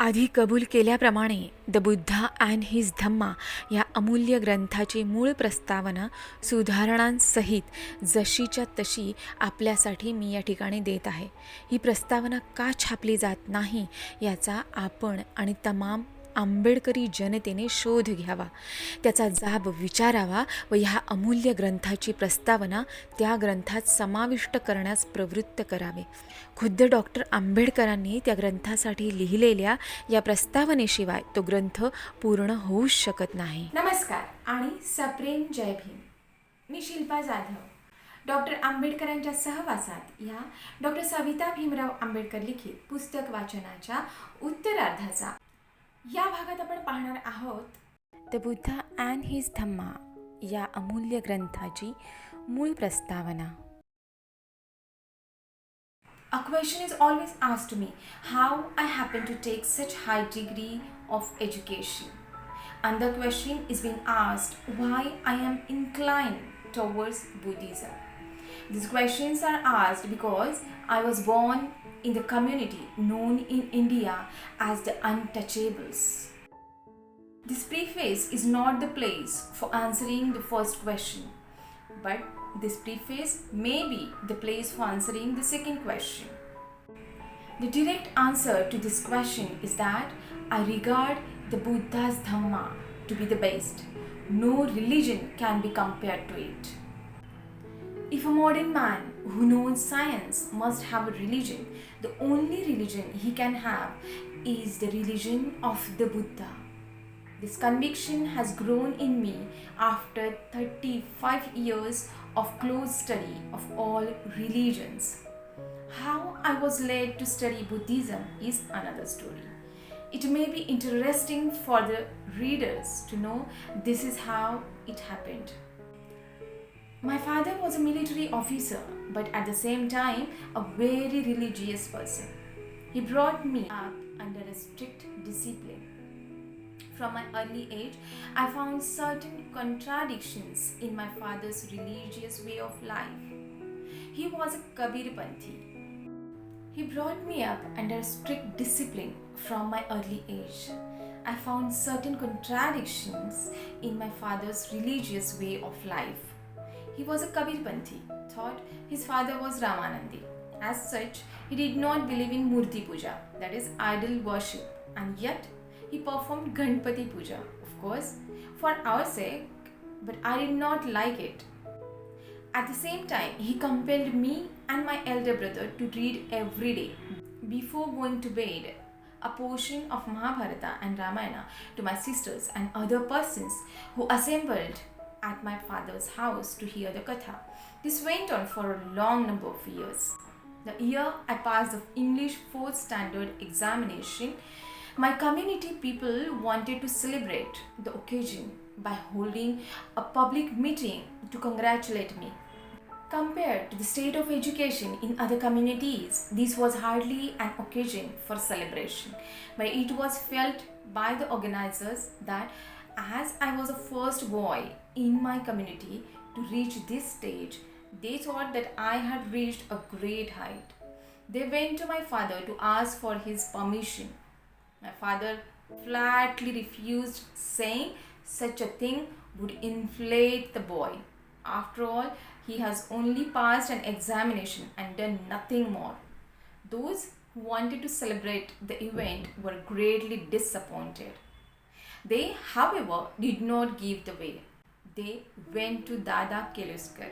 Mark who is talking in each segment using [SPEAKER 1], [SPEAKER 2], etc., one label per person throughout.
[SPEAKER 1] आधी कबूल केल्याप्रमाणे the Buddha and his Dhamma या अमूल्य ग्रंथाची मूळ प्रस्तावना सुधारणांसहित जशीच्या तशी आपल्यासाठी मी या ठिकाणी देत आहे. ही प्रस्तावना का छापली जात नाही याचा आपण आणि तमाम आंबेडकरी जनतेने शोध घ्यावा त्याचा जाब विचारावा व ह्या अमूल्य ग्रंथाची प्रस्तावना त्या ग्रंथात समाविष्ट करण्यास प्रवृत्त करावे. खुद्द डॉक्टर आंबेडकरांनी त्या ग्रंथासाठी लिहिलेल्या या प्रस्तावनेशिवाय तो ग्रंथ पूर्ण होऊच शकत नाही.
[SPEAKER 2] नमस्कार आणि सप्रेम जय भीम. मी शिल्पा जाधव. डॉक्टर आंबेडकरांच्या सहवासात या डॉक्टर सविता भीमराव आंबेडकर लिखित पुस्तक वाचनाच्या उत्तरार्धाचा या भागात आपण पाहणार आहोत
[SPEAKER 1] the Buddha and his Dhamma या अमूल्य ग्रंथाची मूळ प्रस्तावना.
[SPEAKER 2] A question is always asked me how I happen to take such high degree of education and the question is been asked why I am incline towards Buddhism this questions are asked because I was born in the community known in India as the untouchables. This preface is not the place for answering the first question, but this preface may be the place for answering the second question. The direct answer to this question is that I regard the Buddha's Dhamma to be the best. No religion can be compared to it. If a modern man who knows science must have a religion, the only religion he can have is the religion of the Buddha. This conviction has grown in me after 35 years of close study of all religions. How I was led to study Buddhism is another story. It may be interesting for the readers to know this is how it happened. My father was a military officer, but at the same time, a very religious person. He brought me up under a strict discipline. From my early age, I found certain contradictions in my father's religious way of life. He was a Kabir Panthi. He brought me up under strict discipline from my early age. I found certain contradictions in my father's religious way of life. He was a Kabir Panthi, thought his father was Ramanandi. As such, he did not believe in Murti Puja, that is idol worship, and yet he performed Ganpati Puja, of course, for our sake, but I did not like it. At the same time, he compelled me and my elder brother to read every day before going to bed a portion of Mahabharata and Ramayana to my sisters and other persons who assembled at my father's house to hear the katha. This went on for a long number of years. The year I passed the English 4th standard examination, my community people wanted to celebrate the occasion by holding a public meeting to congratulate me. Compared to the state of education in other communities, this was hardly an occasion for celebration, but it was felt by the organizers that as I was a first boy in my community to reach this stage, they thought that I had reached a great height. They went to my father to ask for his permission. My father flatly refused, saying such a thing would inflate the boy. After all, he has only passed an examination and done nothing more. Those who wanted to celebrate the event were greatly disappointed. They, however, did not give the way. They went to Dada Keluskar,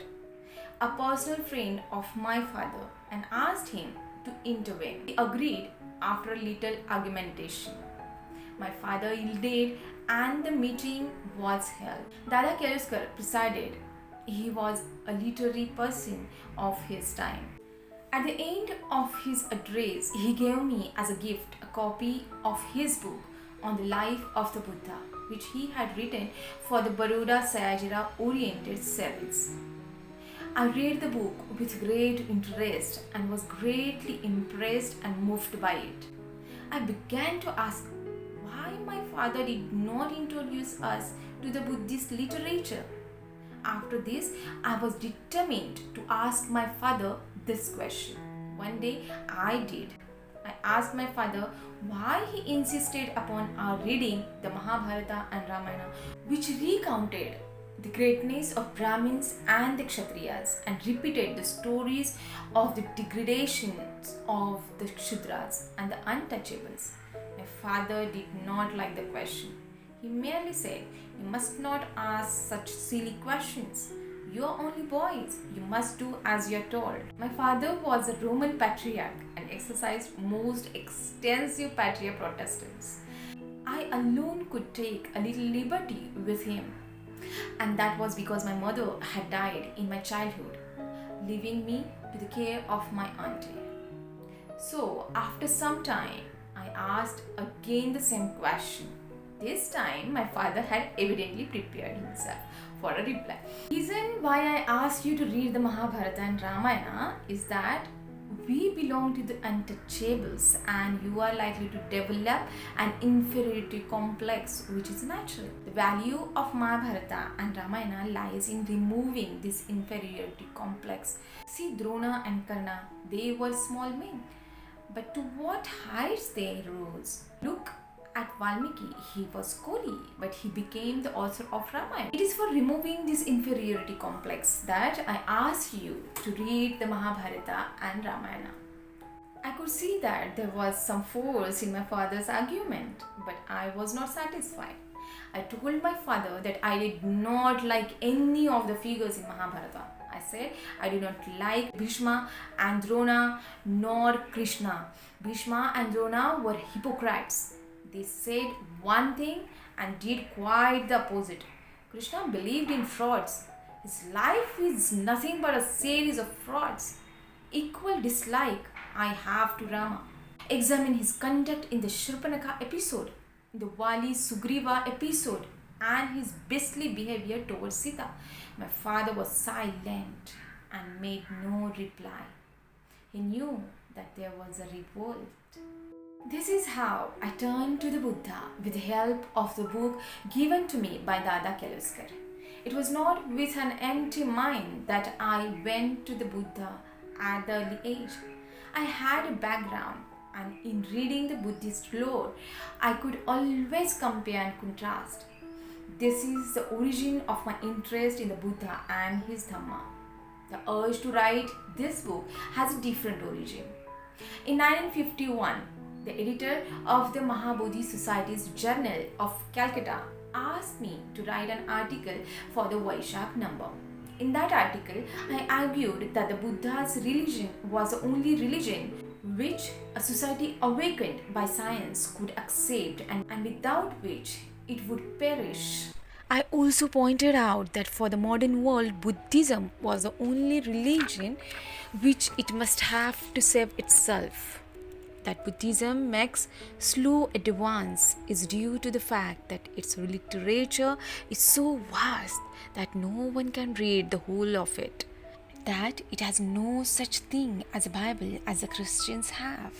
[SPEAKER 2] a personal friend of my father, and asked him to intervene. He agreed after a little argumentation. My father yielded and the meeting was held. Dada Keluskar presided. He was a literary person of his time. At the end of his address, he gave me as a gift a copy of his book on the life of the Buddha, which he had written for the Baroda Sayajira oriented service. I read the book with great interest and was greatly impressed and moved by it. I began to ask why my father did not introduce us to the Buddhist literature. After this, I was determined to ask my father this question. One day I did. I asked my father why he insisted upon our reading the Mahabharata and Ramayana, which recounted the greatness of Brahmins and the Kshatriyas and repeated the stories of the degradations of the Shudras and the untouchables. My father did not like the question. He merely said, You must not ask such silly questions. You are only boys. You must do as you are told. My father was a Roman patriarch exercised most extensive patria protestants. I alone could take a little liberty with him and that was because my mother had died in my childhood, leaving me to the care of my auntie. So, after some time, I asked again the same question. This time, my father had evidently prepared himself for a reply. Reason why I asked you to read the Mahabharata and Ramayana is that we belong to the untouchables and you are likely to develop an inferiority complex which is natural. The value of Mahabharata and Ramayana lies in removing this inferiority complex. See Drona and Karna, they were small men. But to what heights they rose? Look at Valmiki, he was Koli, but he became the author of Ramayana. It is for removing this inferiority complex that I ask you to read the Mahabharata and Ramayana. I could see that there was some force in my father's argument, but I was not satisfied. I told my father that I did not like any of the figures in Mahabharata. I said I do not like Bhishma and Drona nor Krishna. Bhishma and Drona were hypocrites. They said one thing and did quite the opposite. Krishna believed in frauds. His life is nothing but a series of frauds. Equal dislike I have to Rama. Examine his conduct in the Shurpanakha episode, in the Vali Sugriva episode, and his beastly behavior towards Sita. My father was silent and made no reply. He knew that there was a revolt. This is how I turned to the Buddha with the help of the book given to me by Dada Keluskar. It was not with an empty mind that I went to the Buddha at the early age. I had a background, and in reading the Buddhist lore, I could always compare and contrast. This is the origin of my interest in the Buddha and his Dhamma. The urge to write this book has a different origin. In 1951, the editor of the Mahabodhi Society's Journal of Calcutta asked me to write an article for the Vaishak number. In that article, I argued that the Buddha's religion was the only religion which a society awakened by science could accept and, and without which it would perish.
[SPEAKER 1] I also pointed out that for the modern world, Buddhism was the only religion which it must have to save itself. That Buddhism makes slow advance is due to the fact that its literature is so vast that no one can read the whole of it. That it has no such thing as a Bible as the Christians have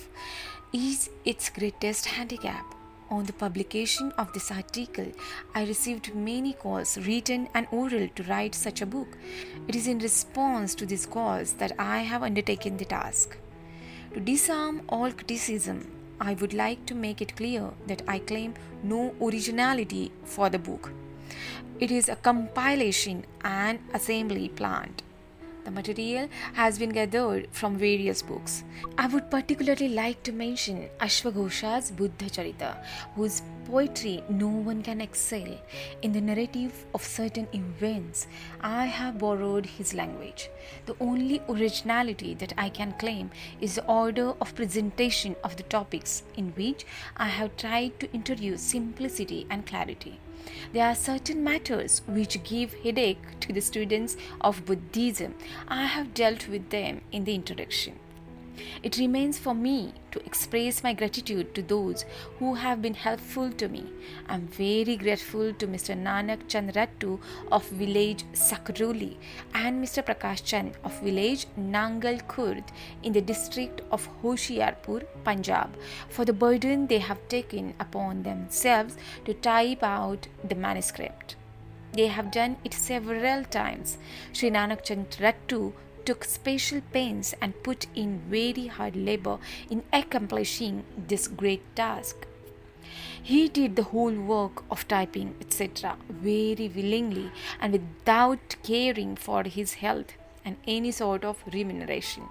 [SPEAKER 1] is its greatest handicap. On the publication of this article, I received many calls, written and oral, to write such a book. It is in response to these calls that I have undertaken the task. To disarm all criticism, I would like to make it clear that I claim no originality for the book. It is a compilation and assembly plant. The material has been gathered from various books. I would particularly like to mention Ashwagosha's Buddha Charita, whose poetry no one can excel. In the narrative of certain events, I have borrowed his language. The only originality that I can claim is the order of presentation of the topics, in which I have tried to introduce simplicity and clarity. There are certain matters which give headache to the students of Buddhism. I have dealt with them in the introduction. It remains for me to express my gratitude to those who have been helpful to me. I am very grateful to Mr. Nanak Chandrattu of village Sakroli and Mr. Prakash Chand of village Nangal Khurd in the district of Hoshiarpur, Punjab, for the burden they have taken upon themselves to type out the manuscript. They have done it several times. Sri Nanak Chandrattu took special pains and put in very hard labor in accomplishing this great task. He did the whole work of typing, etc., very willingly and without caring for his health and any sort of remuneration.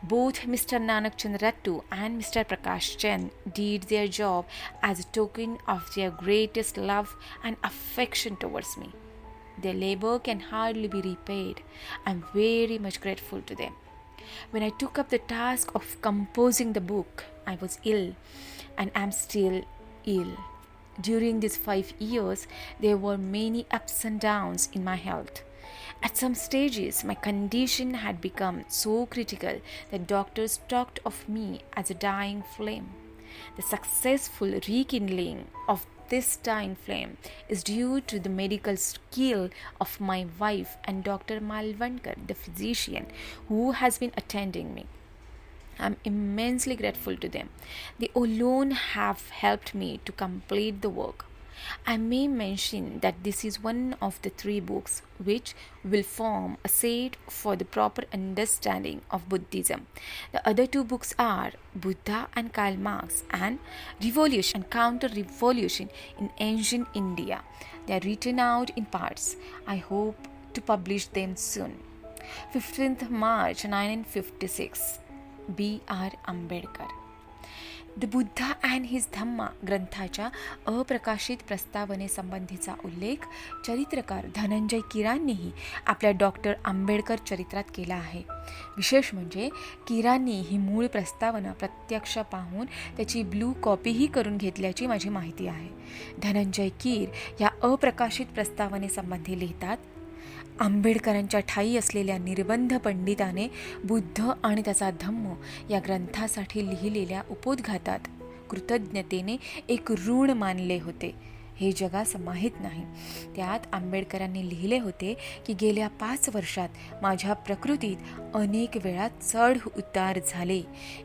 [SPEAKER 1] Both Mr. Nanak Chandratu and Mr. Prakash Chand did their job as a token of their greatest love and affection towards me. Their labor can hardly be repaid. I'm very much grateful to them. When I took up the task of composing the book, I was ill and am still ill. During these five years, there were many ups and downs in my health. At some stages, my condition had become so critical that doctors talked of me as a dying flame. The successful rekindling of this dying flame is due to the medical skill of my wife and Dr. Malvankar, the physician who has been attending me. I'm immensely grateful to them. They alone have helped me to complete the work. I may mention that this is one of the three books which will form a seed for the proper understanding of Buddhism. The other two books are Buddha and Karl Marx and Revolution and Counter Revolution in Ancient India. They are written out in parts. I hope to publish them soon. 15th March 1956 B. R. Ambedkar the Buddha and his Dhamma ग्रंथाच्या अप्रकाशित प्रस्तावनेसंबंधीचा उल्लेख चरित्रकार धनंजय किरांनीही आपल्या doctor Ambedkar चरित्रात केला आहे. विशेष म्हणजे किरांनी ही मूळ प्रस्तावना प्रत्यक्ष पाहून त्याची ब्लू कॉपीही करून घेतल्याची माझी माहिती आहे. धनंजय कीर या अप्रकाशित प्रस्तावनेसंबंधी लिहितात आंबेडकरांच्या ठाई असलेल्या निर्बंध पंडिताने बुद्ध आणि त्याचा धम्म या ग्रंथासाठी लिहिलेल्या उपोद्घातात कृतज्ञतेने एक ऋण मानले होते. हे जगास माहीत नाही. त्यात आंबेडकरांनी लिहिले होते की गेल्या पाच वर्षात माझ्या प्रकृतीत अनेक वेळा चढ उतार झाले.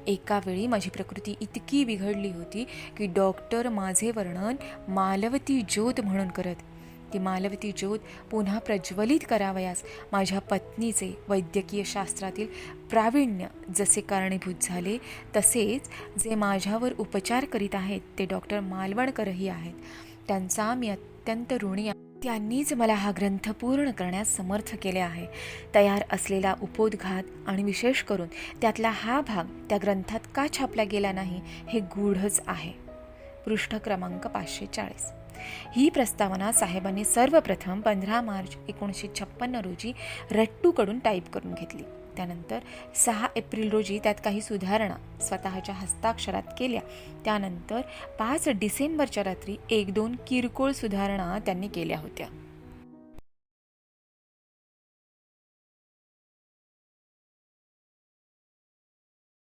[SPEAKER 1] एका वेळी माझी प्रकृती इतकी बिघडली होती की डॉक्टर माझे वर्णन मालवती ज्योत म्हणून करत ती मालवती ज्योत पुन्हा प्रज्वलित करावयास माझ्या पत्नीचे वैद्यकीय शास्त्रातील प्रावीण्य जसे कारणीभूत झाले तसेच जे माझ्यावर उपचार करीत आहेत ते डॉक्टर मालवणकरही आहेत. त्यांचा मी अत्यंत ऋणी त्यांनीच मला हा ग्रंथ पूर्ण करण्यास समर्थ केले आहे. तयार असलेला उपोद्घात आणि विशेष करून त्यातला हा भाग त्या ग्रंथात का छापला गेला नाही हे गूढच आहे. पृष्ठ क्रमांक पाचशे चाळीस. ही प्रस्तावना साहेबांनी सर्वप्रथम पंधरा मार्च एकोणीसशे छप्पन्न रोजी रट्टूकडून टाईप करून घेतली. त्यानंतर सहा एप्रिल रोजी त्यात काही सुधारणा स्वतःच्या हस्ताक्षरात केल्या. त्यानंतर पाच डिसेंबरच्या रात्री एक दोन किरकोळ सुधारणा त्यांनी केल्या होत्या.